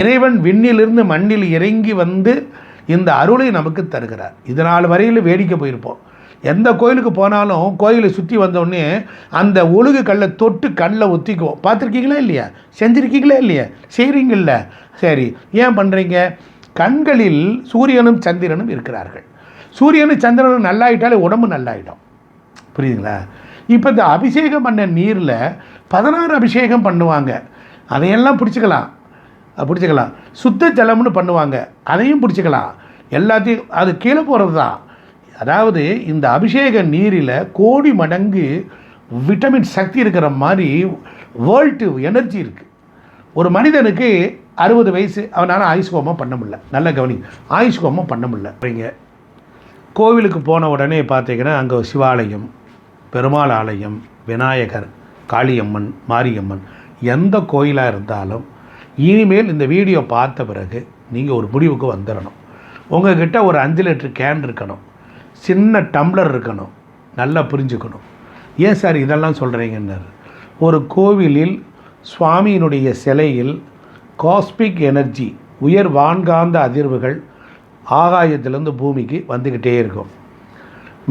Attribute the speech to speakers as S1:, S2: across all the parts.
S1: இறைவன் விண்ணிலிருந்து மண்ணில் இறங்கி வந்து இந்த அருளை நமக்கு தருகிறார். இதனால் வரையில் வேடிக்கை போயிருப்போம். எந்த கோயிலுக்கு போனாலும் கோயிலை சுற்றி வந்தோடனே அந்த ஒழுகு கல்லை தொட்டு கண்ணில் ஒத்திக்குவோம். பார்த்துருக்கீங்களா இல்லையா? செஞ்சுருக்கீங்களா இல்லையா? செய்கிறீங்கள சரி ஏன் பண்ணுறீங்க கண்களில் சூரியனும் சந்திரனும் இருக்கிறார்கள். சூரியனும் சந்திரனும் நல்லாயிட்டாலே உடம்பு நல்லாயிடும். புரியுதுங்களா? இப்போ இந்த அபிஷேகம் பண்ண நீரில் பதினாறு அபிஷேகம் பண்ணுவாங்க. அதையெல்லாம் பிடிச்சிக்கலாம். பிடிச்சிக்கலாம். சுத்த ஜலம்னு பண்ணுவாங்க. அதையும் பிடிச்சிக்கலாம். எல்லாத்தையும் அது கீழே போகிறது தான் அதாவது இந்த அபிஷேக நீரில் கோடி மடங்கு விட்டமின் சக்தி இருக்கிற மாதிரி வேர்ல்டு எனர்ஜி இருக்குது ஒரு மனிதனுக்கு அறுபது வயசு அவனால் ஆயுஷ் ஹோமம் பண்ண முடியல. நல்ல கவனி. ஆயுஷ் ஹோமம் பண்ண முடியல. அப்படிங்க கோவிலுக்கு போன உடனே பார்த்தீங்கன்னா அங்கே சிவாலயம் பெருமாள் ஆலயம் விநாயகர் காளியம்மன் மாரியம்மன் எந்த கோயிலாக இருந்தாலும் இனிமேல் இந்த வீடியோ பார்த்த பிறகு நீங்கள் ஒரு முடிவுக்கு வந்துடணும் உங்கள்கிட்ட ஒரு அஞ்சு லிட்டர் கேன் இருக்கணும். சின்ன டம்ளர் இருக்கணும். நல்லா புரிஞ்சுக்கணும். ஏன் சார் இதெல்லாம் சொல்கிறீங்கன்னாரு ஒரு கோவிலில் சுவாமியினுடைய சிலையில் காஸ்பிக் எனர்ஜி உயர் வான்காந்த அதிர்வுகள் ஆகாயத்திலேருந்து பூமிக்கு வந்துக்கிட்டே இருக்கும்.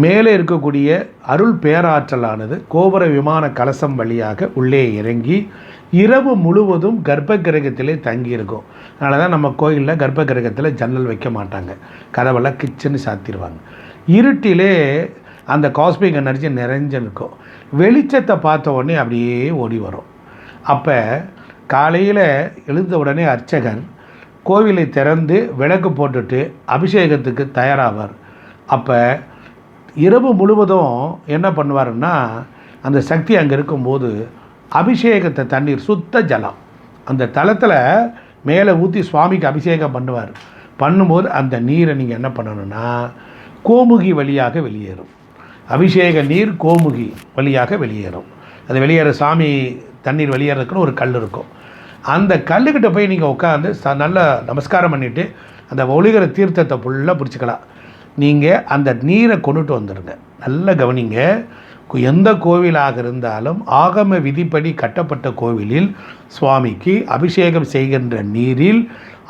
S1: மேலே இருக்கக்கூடிய அருள் பேராற்றலானது கோபுர விமான கலசம் வழியாக உள்ளே இறங்கி இரவு முழுவதும் கர்ப்ப கிரகத்திலே தங்கியிருக்கும். அதனால தான் நம்ம கோயிலில் கர்ப்ப கிரகத்தில் ஜன்னல் வைக்க மாட்டாங்க. கதவெல்லாம் கிச்சன்னு சாத்திடுவாங்க இருட்டிலே அந்த காஸ்மிக் எனர்ஜி நிறைஞ்சு இருக்கும் வெளிச்சத்தை பார்த்த உடனே அப்படியே ஓடி வரும். அப்போ காலையில் எழுந்த உடனே அர்ச்சகர் கோவிலை திறந்து விளக்கு போட்டுட்டு அபிஷேகத்துக்கு தயாராவார். அப்போ இரவு முழுவதும் என்ன பண்ணுவாருன்னா அந்த சக்தி அங்கே இருக்கும்போது அபிஷேகத்தை தண்ணீர் சுத்த ஜலம். அந்த தளத்தில் மேலே ஊற்றி சுவாமிக்கு அபிஷேகம் பண்ணுவார். பண்ணும்போது அந்த நீரை நீங்கள் என்ன பண்ணணும்னா கோமுகி வழியாக வெளியேறும். அபிஷேக நீர் கோமுகி வழியாக வெளியேறும். அது வெளியேற சாமி தண்ணீர் வெளியேறதுக்குன்னு ஒரு கல் இருக்கும். அந்த கல்லுக்கிட்ட போய் நீங்கள் உட்காந்து ச நல்லா நமஸ்காரம் பண்ணிவிட்டு அந்த ஒளிகிற தீர்த்தத்தை ஃபுல்லாக பிடிச்சிக்கலாம். நீங்கள் அந்த நீரை கொண்டுட்டு வந்துடுங்க நல்ல கவனிங்க. எந்த கோவிலாக இருந்தாலும் ஆகம விதிப்படி கட்டப்பட்ட கோவிலில் சுவாமிக்கு அபிஷேகம் செய்கின்ற நீரில்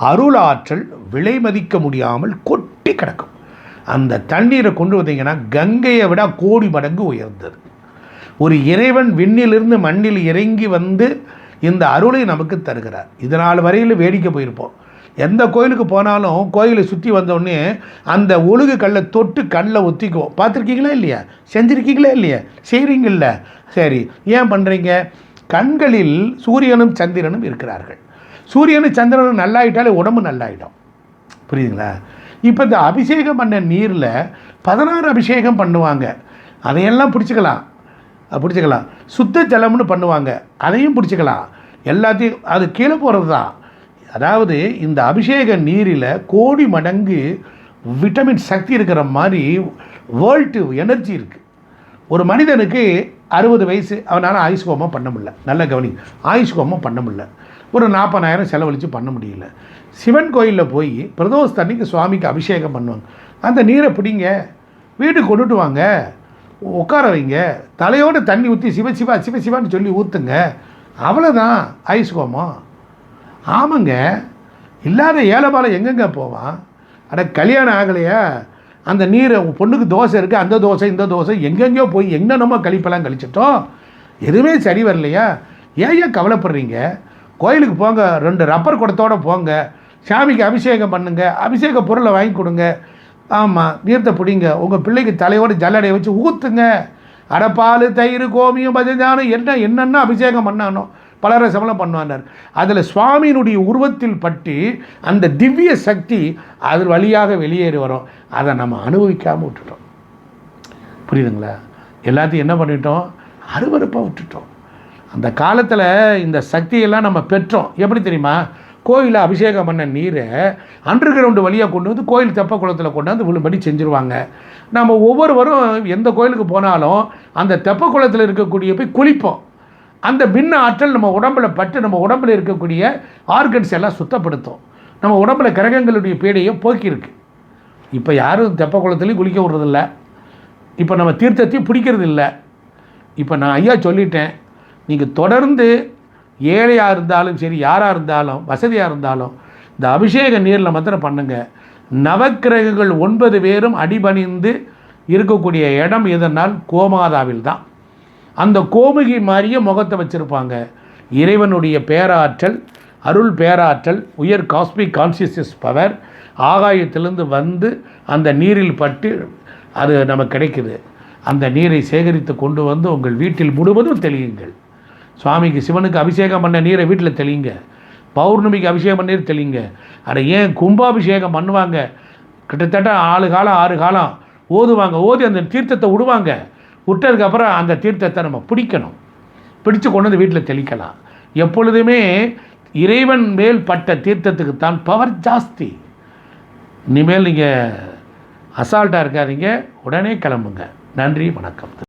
S1: அருளாற்றல் விலை மதிக்க முடியாமல் கொட்டி கிடக்கும். அந்த தண்ணீரை கொண்டு வந்தீங்கன்னா கங்கையை விட கோடி மடங்கு உயர்ந்தது. ஒரு இறைவன் விண்ணிலிருந்து மண்ணில் இறங்கி வந்து இந்த அருளை நமக்கு தருகிறார். இதனால் வரையில் வேடிக்கை போயிருப்போம். எந்த கோயிலுக்கு போனாலும் கோயிலை சுற்றி வந்தோடனே அந்த ஒழுகு கல்லை தொட்டு கண்ணில் ஒத்திக்குவோம் பார்த்துருக்கீங்களா இல்லையா? செஞ்சுருக்கீங்களா இல்லையா? செய்கிறீங்கள சரி ஏன் பண்ணுறீங்க கண்களில் சூரியனும் சந்திரனும் இருக்கிறார்கள். சூரியனும் சந்திரனும் நல்லாயிட்டாலே உடம்பு நல்லாயிடும். புரியுதுங்களா? இப்போ இந்த அபிஷேகம் பண்ண நீரில் பதினாறு அபிஷேகம் பண்ணுவாங்க. அதையெல்லாம் பிடிச்சிக்கலாம். பிடிச்சிக்கலாம். சுத்த ஜலம்னு பண்ணுவாங்க. அதையும் பிடிச்சிக்கலாம். எல்லாத்தையும் அது கீழே போகிறது தான் அதாவது இந்த அபிஷேக நீரில் கோடி மடங்கு விட்டமின் சக்தி இருக்கிற மாதிரி வேர்ல்டு எனர்ஜி இருக்குது ஒரு மனிதனுக்கு அறுபது வயசு அவனால் ஆயுஷ் ஹோமம் பண்ண முடியல. நல்ல கவனி. ஆயுஷ் ஹோமம் பண்ண முடியல. ஒரு நாற்பதாயிரம் செலவழித்து பண்ண முடியல. சிவன் கோயிலில் போய் பிரதோஷ தண்ணிக்கு சுவாமிக்கு அபிஷேகம் பண்ணுவாங்க. அந்த நீரை பிடிங்க. வீட்டுக்கு கொண்டுட்டு வாங்க. உட்கார வைங்க. தலையோடு தண்ணி ஊற்றி சிவ சிவா சிவ சிவான்னு சொல்லி ஊற்றுங்க அவ்வளோதான் ஐஸ் கோமம் ஆமாங்க. இல்லாத ஏழைபாலை எங்கெங்க போவான் அட கல்யாணம் ஆகலையா? அந்த நீர் பொண்ணுக்கு தோசை இருக்குது அந்த தோசை இந்த தோசை எங்கெங்கேயோ போய் என்னென்னமோ கழிப்பெல்லாம் கழிச்சிட்டோம். எதுவுமே சரி வரலையா? ஏன் ஏன் கவலைப்படுறீங்க? கோயிலுக்கு போங்க ரெண்டு ரப்பர் குடத்தோட போங்க. சாமிக்கு அபிஷேகம் பண்ணுங்க அபிஷேக பொருளை வாங்கி கொடுங்க. ஆமாம் தீர்த்த பிடிங்க. உங்கள் பிள்ளைக்கு தலையோடு ஜல்லடையை வச்சு ஊற்றுங்க அடப்பால் தயிர் கோமியம் பஜஞ்சானம் என்ன என்னென்ன அபிஷேகம் பண்ணானோ. பலரசமெல்லாம் பண்ணுவார் அதில் சுவாமியினுடைய உருவத்தில் பட்டு அந்த திவ்ய சக்தி அது வழியாக வெளியேறி வரும். அதை நம்ம அனுபவிக்காமல் விட்டுட்டோம். புரியுதுங்களா? எல்லாத்தையும் என்ன பண்ணிட்டோம்? அருவருப்பாக விட்டுட்டோம். அந்த காலத்தில் இந்த சக்தியெல்லாம் நம்ம பெற்றோம். எப்படி தெரியுமா? கோயிலில் அபிஷேகம் பண்ண நீரை அண்டர் கிரவுண்டு வழியாக கொண்டு வந்து கோயில் தெப்ப குளத்தில் கொண்டாந்து விழும்படி செஞ்சுருவாங்க. நம்ம ஒவ்வொருவரும் எந்த கோயிலுக்கு போனாலும் அந்த தெப்ப குளத்தில் இருக்கக்கூடிய போய் குளிப்போம். அந்த பின்ன ஆற்றல் நம்ம உடம்புல பட்டு நம்ம உடம்புல இருக்கக்கூடிய ஆர்கன்ஸ் எல்லாம் சுத்தப்படுத்தும். நம்ம உடம்புல கிரகங்களுடைய பீடையை போக்கியிருக்கு. இப்போ யாரும் தெப்ப குளத்துலேயும் குளிக்க விடுறதில்ல. இப்போ நம்ம தீர்த்தத்தையும் பிடிக்கிறது இல்லை இப்போ நான் ஐயா சொல்லிட்டேன் நீங்கள் தொடர்ந்து ஏழையாக இருந்தாலும் சரி யாராக இருந்தாலும் வசதியாக இருந்தாலும் இந்த அபிஷேக நீரில் மாத்திரம் பண்ணுங்க. நவக்கிரகங்கள் ஒன்பது பேரும் அடிபணிந்து இருக்கக்கூடிய இடம் எதனால்? கோமாதாவில் தான். அந்த கோமுகி மாதிரியே முகத்தை வச்சுருப்பாங்க. இறைவனுடைய பேராற்றல் அருள் பேராற்றல் உயர் காஸ்மிக் கான்சியஸ்னஸ் பவர் ஆகாயத்திலிருந்து வந்து அந்த நீரில் பட்டு அது நமக்கு கிடைக்குது. அந்த நீரை சேகரித்து கொண்டு வந்து உங்கள் வீட்டில் முழுவதும் தெளியுங்கள். சுவாமிக்கு சிவனுக்கு அபிஷேகம் பண்ண நீரை வீட்டில் தெளிங்க. பௌர்ணமிக்கு அபிஷேகம் பண்ணி தெளிங்க. அட ஏன் கும்பாபிஷேகம் பண்ணுவாங்க? கிட்டத்தட்ட ஆறு காலம் ஆறு காலம் ஓதுவாங்க. ஓதி அந்த தீர்த்தத்தை விடுவாங்க விட்டதுக்கப்புறம் அந்த தீர்த்தத்தை நம்ம பிடிக்கணும். பிடிச்சு கொண்டு வந்து வீட்டில் தெளிக்கலாம். எப்பொழுதுமே இறைவன் மேல் பட்ட தீர்த்தத்துக்கு தான் பவர் ஜாஸ்தி. இனிமேல் நீங்கள் அசால்ட்டாக இருக்காதீங்க. உடனே கிளம்புங்க. நன்றி வணக்கம்.